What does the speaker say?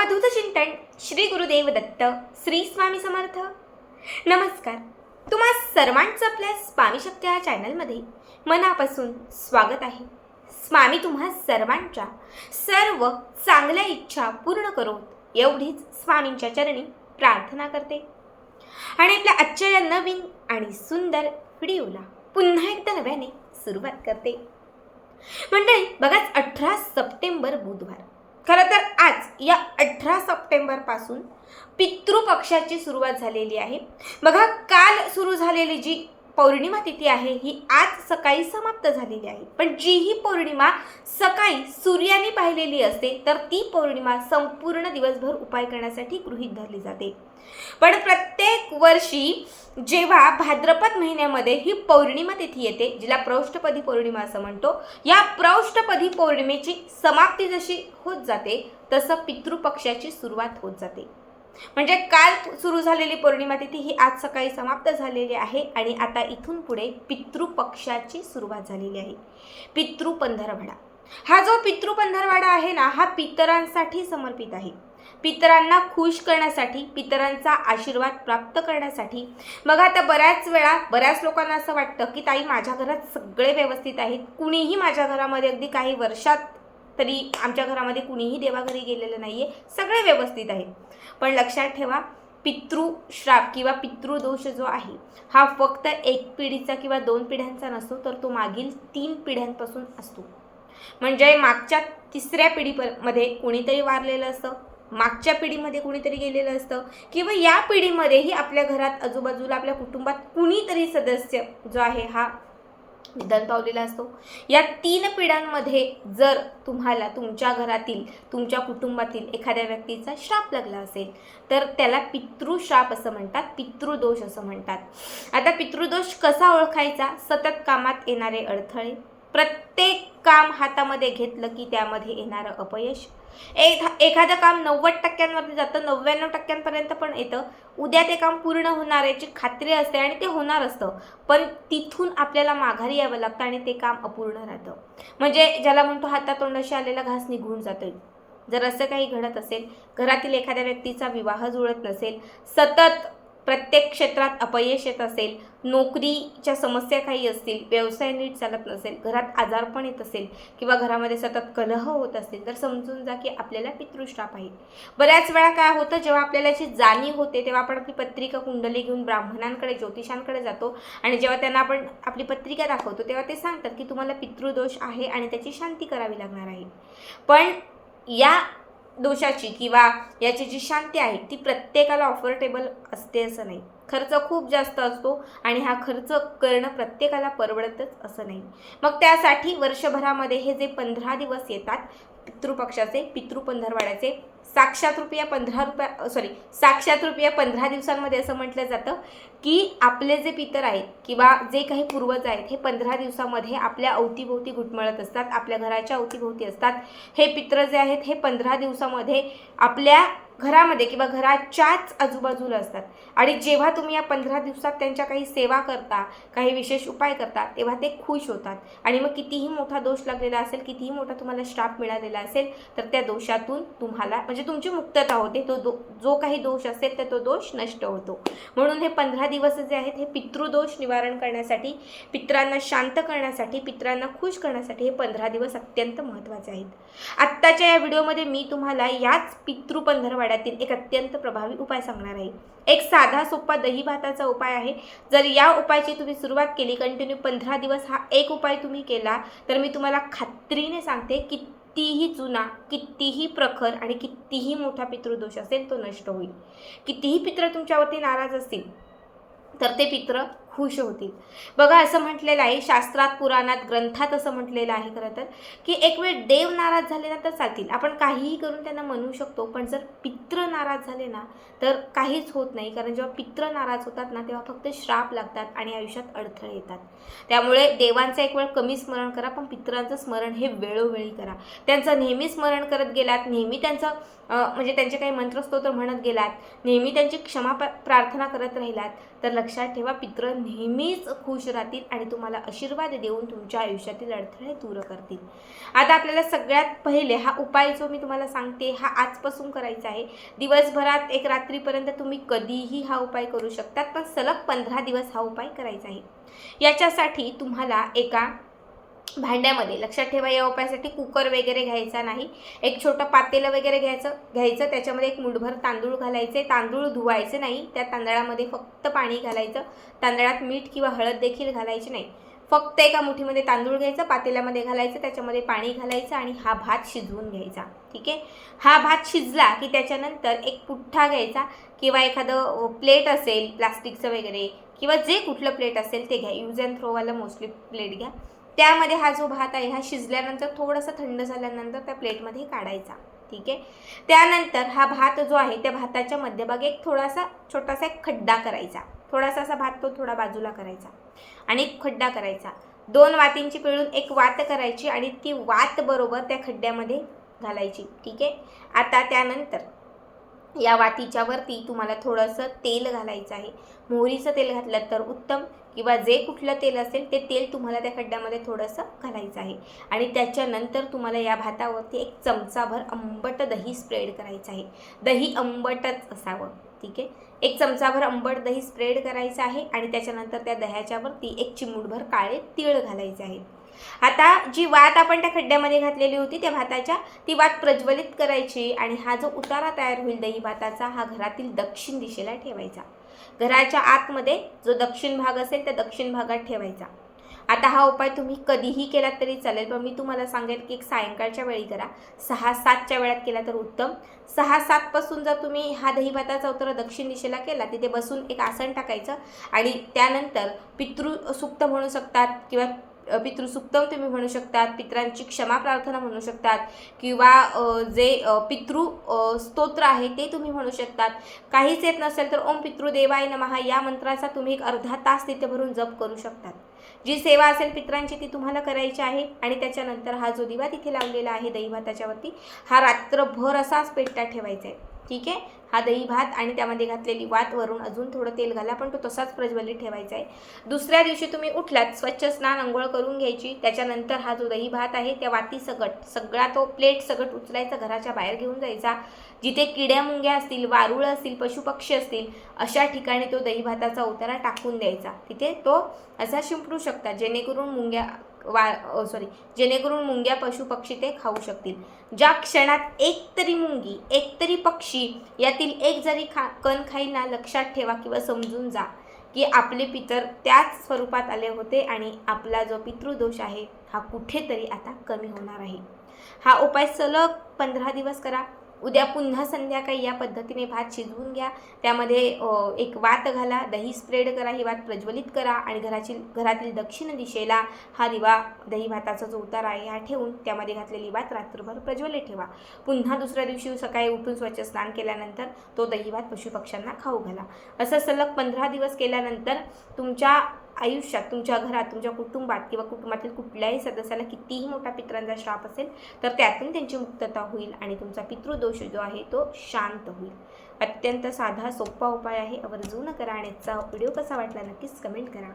अवधूत चिंतन श्री गुरुदेव दत्त श्री स्वामी समर्थ. नमस्कार. तुम्हा सर्वांचं आपल्या स्वामी शब्द या चॅनलमध्ये मनापासून स्वागत आहे. स्वामी तुम्हा सर्वांच्या सर्व चांगल्या इच्छा पूर्ण करोत एवढीच स्वामींच्या चरणी प्रार्थना करते. आणि आपल्या आजच्या या नवीन आणि सुंदर व्हिडिओला पुन्हा एकदा नव्याने सुरुवात करते. मंडळी बघाच अठरा सप्टेंबर बुधवार. खरं तर आज या अठरा सप्टेंबरपासून पितृपक्षाची सुरुवात झालेली आहे. बघा काल सुरू झालेली जी पौर्णिमा तिथी आहे ही आज सकाळी समाप्त झालेली आहे. पण जी ही पौर्णिमा सकाळी सूर्याने पाहिलेली असते तर ती पौर्णिमा संपूर्ण दिवसभर उपाय करण्यासाठी गृहीत धरली जाते. पण प्रत्येक वर्षी जेव्हा भाद्रपद महिन्यामध्ये ही पौर्णिमा तिथी येते जिला प्रौष्ठपदी पौर्णिमा असं म्हणतो या प्रौष्ठपदी पौर्णिमेची समाप्ती जशी होत जाते तसं पितृपक्षाची सुरुवात होत जाते. म्हणजे काल सुरू झालेली पौर्णिमा तिथी ही आज सकाळी समाप्त झालेली आहे आणि आता इथून पुढे पितृपक्षाची सुरुवात झालेली आहे. पितृ पंधरवडा हा जो पितृ पंधरवाडा आहे ना हा पितरांसाठी समर्पित आहे. पितरांना खुश करण्यासाठी पितरांचा आशीर्वाद प्राप्त करण्यासाठी. बघा आता बऱ्याच वेळा बऱ्याच लोकांना असं वाटतं की ताई माझ्या घरात सगळे व्यवस्थित आहेत. कुणीही माझ्या घरामध्ये अगदी काही वर्षात तरी आमच्या घरामध्ये कुणीही देवाघरी गेलेलं नाही आहे सगळे व्यवस्थित आहे पण लक्षात ठेवा पितृश्राप किंवा पितृदोष जो आहे हा फक्त एक पिढीचा किंवा दोन पिढ्यांचा नसतो तर तो मागील तीन पिढ्यांपासून असतो. म्हणजे मागच्या तिसऱ्या पिढीमध्ये कोणीतरी वारलेलं असतं मागच्या पिढीमध्ये कुणीतरी गेलेलं असतं किंवा या पिढीमध्येही आपल्या घरात आजूबाजूला आपल्या कुटुंबात कुणीतरी सदस्य जो आहे हा निधन पावलेला असतो. या तीन पिढ्यांमध्ये जर तुम्हाला तुमच्या घरातील तुमच्या कुटुंबातील एखाद्या व्यक्तीचा श्राप लागला असेल तर त्याला पितृश्राप असं म्हणतात पितृदोष असं म्हणतात. आता पितृदोष कसा ओळखायचा? सतत कामात येणारे अडथळे. प्रत्येक काम हातामध्ये घेतलं की त्यामध्ये येणारं अपयश. एखादं काम नव्वद टक्क्यांवरती जातं नव्याण्णव टक्क्यांपर्यंत पण येतं. उद्या ते काम पूर्ण होणार याची खात्री असते आणि ते होणार असतं. पण तिथून आपल्याला माघारी यावं लागतं आणि ते काम अपूर्ण राहतं. म्हणजे ज्याला म्हणतो हातातोंडाशी आलेला घास निघून जातो जर असं काही घडत असेल घरातील एखाद्या व्यक्तीचा विवाह जुळत नसेल सतत प्रत्येक क्षेत्रात अपयश येत असेल नोकरीच्या समस्या काही असतील व्यवसाय नीट चालत नसेल घरात आजारपण येत असेल किंवा घरामध्ये सतत कलह होत असेल तर समजून जा की आपल्याला पितृश्राप आहे बऱ्याच वेळा काय होतं जेव्हा आपल्याला याची जाणीव होते तेव्हा आपण आपली पत्रिका कुंडली घेऊन ब्राह्मणांकडे ज्योतिषांकडे जातो आणि जेव्हा त्यांना आपण आपली पत्रिका दाखवतो तेव्हा ते सांगतात की तुम्हाला पितृदोष आहे आणि त्याची शांती करावी लागणार आहे. पण या दोषाची किंवा याची जी शांती आहे ती प्रत्येकाला ऑफर्टेबल असते असं नाही. खर्च खूप जास्त असतो आणि हा खर्च करणं प्रत्येकाला परवडतच असं नाही. मग त्यासाठी वर्षभरामध्ये हे जे पंधरा दिवस येतात पितृपक्षाचे पितृपंधरवाड्याचे साक्षात रुपया पंधरा रुपया सॉरी साक्षात रुपया पंधरा दिवसांमध्ये असं म्हटलं जातं की आपले जे पितर आहेत किंवा जे काही पूर्वज आहेत हे पंधरा दिवसामध्ये आपल्या अवतीभोवती घुटमळत असतात आपल्या घराच्या अवतीभोवती असतात. हे पित्र जे आहेत हे पंधरा दिवसामध्ये आपल्या घरामध्ये किंवा घराच्याच आजूबाजूला असतात. आणि जेव्हा तुम्ही या पंधरा दिवसात त्यांच्या काही सेवा करता काही विशेष उपाय करता तेव्हा ते खुश होतात. आणि मग कितीही मोठा दोष लागलेला असेल कितीही मोठा तुम्हाला श्राप मिळालेला असेल तर त्या दोषातून तुम्हाला म्हणजे तुमची मुक्तता होते. तो दो जो काही दोष असेल तर तो दोष नष्ट होतो. म्हणून हे पंधरा दिवस जे आहेत हे पितृदोष निवारण करण्यासाठी पित्रांना शांत करण्यासाठी पित्रांना खुश करण्यासाठी हे पंधरा दिवस अत्यंत महत्त्वाचे आहेत. आत्ताच्या या व्हिडिओमध्ये मी तुम्हाला याच पितृपंधरवाड्यातील एक अत्यंत प्रभावी उपाय सांगणार आहे. एक साधा सोपा दही भाताचा उपाय आहे. जर या उपायाची तुम्ही सुरुवात केली कंटिन्यू पंधरा दिवस हा एक उपाय तुम्ही केला तर मी तुम्हाला खात्रीने सांगते कितीही जुना कितीही प्रखर आणि कितीही मोठा पितृदोष असेल तो नष्ट होईल. कितीही पित्र तुमच्यावरती नाराज असतील तर ते पित्र खुश होतील. बघा असं म्हटलेलं आहे शास्त्रात पुराणात ग्रंथात असं म्हटलेलं आहे खरं तर की एक वेळ देव नाराज झाले ना तर चालतील. आपण काहीही करून त्यांना म्हणू शकतो पण जर पित्र नाराज झाले ना तर काहीच होत नाही. कारण जेव्हा पित्र नाराज होतात ना तेव्हा फक्त श्राप लागतात आणि आयुष्यात अडथळे येतात. त्यामुळे देवांचं एक वेळ कमी स्मरण करा पण पित्रांचं स्मरण हे वेळोवेळी करा. त्यांचं नेहमी स्मरण करत गेलात नेहमी त्यांचं म्हणजे त्यांचे काही मंत्रस्तोत्र म्हणत गेलात नेहमी त्यांची क्षमा प- प्रार्थना करत राहिलात तर लक्षात ठेवा पित्र नेहमीच खुश राहतील आणि तुम्हाला आशीर्वाद देऊन तुमच्या आयुष्यातील अडथळे दूर करतील. आता आपल्याला सगळ्यात पहिले हा उपाय जो मी तुम्हाला सांगते हा आजपासून करायचा आहे. दिवसभरात एक रात्रीपर्यंत तुम्ही कधीही हा उपाय करू शकतात पण सलग पंधरा दिवस हा उपाय करायचा आहे. याच्यासाठी तुम्हाला एका भांड्यामध्ये. लक्षात ठेवा या उपायासाठी कुकर वगैरे घ्यायचा नाही. एक छोटं पातेलं वगैरे घ्यायचं घ्यायचं. त्याच्यामध्ये एक मुठभर तांदूळ घालायचे. तांदूळ धुवायचे नाही. त्या तांदळामध्ये फक्त पाणी घालायचं. तांदळात मीठ किंवा हळद देखील घालायची नाही. फक्त एका मुठीमध्ये तांदूळ घ्यायचं पातेल्यामध्ये घालायचं त्याच्यामध्ये पाणी घालायचं आणि हा भात शिजवून घ्यायचा. ठीक आहे? हा भात शिजला की त्याच्यानंतर एक पुठ्ठा घ्यायचा किंवा एखादं प्लेट असेल प्लास्टिकचं वगैरे किंवा जे कुठलं प्लेट असेल ते घ्या. यूज अँड थ्रोवाला मोस्टली प्लेट घ्या. त्यामध्ये हा जो भात आहे हा शिजल्यानंतर थोडासा थंड झाल्यानंतर त्या प्लेटमध्ये काढायचा. ठीक आहे? त्यानंतर हा भात जो आहे त्या भाताच्या मध्यभागी एक थोडासा छोटासा एक खड्डा करायचा. थोडासा असा भात तो थोडा बाजूला करायचा आणि एक खड्डा करायचा. दोन वातींची पिळून एक वात करायची आणि ती वात बरोबर त्या खड्ड्यामध्ये घालायची. ठीक आहे? आता त्यानंतर या वातीच्या वरती तुम्हाला थोडंसं तेल घालायचं आहे. मोहरीचं तेल घातलं तर उत्तम किंवा जे कुठलं तेल असेल ते तेल तुम्हाला त्या खड्ड्यामध्ये थोडंसं घालायचं आहे. आणि त्याच्यानंतर तुम्हाला या भातावरती एक चमचाभर आंबट दही स्प्रेड करायचं आहे. दही आंबटच असावं ठीक आहे? एक चमचाभर आंबट दही स्प्रेड करायचं आहे आणि त्याच्यानंतर त्या दह्याच्यावरती एक चिमूटभर काळे तीळ घालायचे आहेत आता जी वात आपण त्या खड्ड्यामध्ये घातलेली होती त्या भाताच्या ती वात प्रज्वलित करायची आणि हा जो उतारा तयार होईल दही भाताचा हा घरातील दक्षिण दिशेला ठेवायचा. घराच्या आतमध्ये जो दक्षिण भाग असेल त्या दक्षिण भागात ठेवायचा. आता हा उपाय तुम्ही कधीही केला तरी चालेल पण मी तुम्हाला सांगेल की एक सायंकाळच्या वेळी करा. सहा सातच्या वेळात केला तर उत्तम. सहा सातपासून जर तुम्ही हा दही भाताचा उतारा दक्षिण दिशेला केला तिथे बसून एक आसन टाकायचं आणि त्यानंतर पितृसुक्त म्हणू शकतात किंवा पितृसुक्तम तुम्ही म्हणू शकतात पित्रांची क्षमा प्रार्थना म्हणू शकतात किंवा जे पितृ स्तोत्र आहे ते तुम्ही म्हणू शकतात. काहीच येत नसेल तर ओम पितृदेवाय नमहा या मंत्राचा तुम्ही एक अर्धा तास तिथे भरून जप करू शकतात. जी सेवा असेल पित्रांची ती तुम्हाला करायची आहे आणि त्याच्यानंतर हा जो दिवा तिथे लावलेला आहे दैवा त्याच्यावरती हा रात्रभर असाच पेटता ठेवायचा आहे. ठीक आहे? हा दही भात आणि त्यामध्ये घातलेली वात वरून अजून थोडं तेल घाला पण तो तसाच प्रज्वलित ठेवायचा आहे. दुसऱ्या दिवशी तुम्ही उठलात स्वच्छ स्नान अंघोळ करून घ्यायची. त्याच्यानंतर हा जो दही भात आहे त्या वाती सगट सगळा तो प्लेट सगट उचलायचा घराच्या बाहेर घेऊन जायचा. जिथे किड्या मुंग्या असतील वारुळ असतील पशुपक्षी असतील अशा ठिकाणी तो दही भाताचा उतारा टाकून द्यायचा. तिथे तो असा शिंपडू शकता जेणेकरून मुंग्या वा सॉरी जेणेकरून मुंग्या पशुपक्षी ते खाऊ शकतील. ज्या क्षणात एक तरी मुंगी एक तरी पक्षी यातील एक जरी खा कण खाईल ना लक्षात ठेवा किंवा समजून जा की आपले पितर त्याच स्वरूपात आले होते आणि आपला जो पितृदोष आहे हा कुठेतरी आता कमी होणार आहे. हा उपाय सलग पंधरा दिवस करा. उद्या पुन्हा संध्याकाळी या पद्धतीने भात शिजवून घ्या. त्यामध्ये एक वात घाला दही स्प्रेड करा ही वात प्रज्वलित करा आणि घराची घरातील दक्षिण दिशेला हा दिवा दही भाताचा जो उतार आहे हा ठेवून त्यामध्ये घातलेली वात रात्रभर प्रज्वलित ठेवा. पुन्हा दुसऱ्या दिवशी सकाळी उठून स्वच्छ स्नान केल्यानंतर तो दही भात पशुपक्ष्यांना खाऊ घाला. असं सलग पंधरा दिवस केल्यानंतर तुमच्या आयुष्यात तुमच्या घरात तुमच्या कुटुंबात किंवा कुटुंबातील कुठल्याही सदस्याला कितीही मोठा पित्रांचा श्राप असेल तर त्यातून त्यांची मुक्तता होईल आणि तुमचा पितृदोष जो आहे तो शांत होईल. अत्यंत साधा सोपा उपाय आहे. आवर्जून करा आणि याचा व्हिडिओ कसा वाटला नक्कीच कमेंट करा.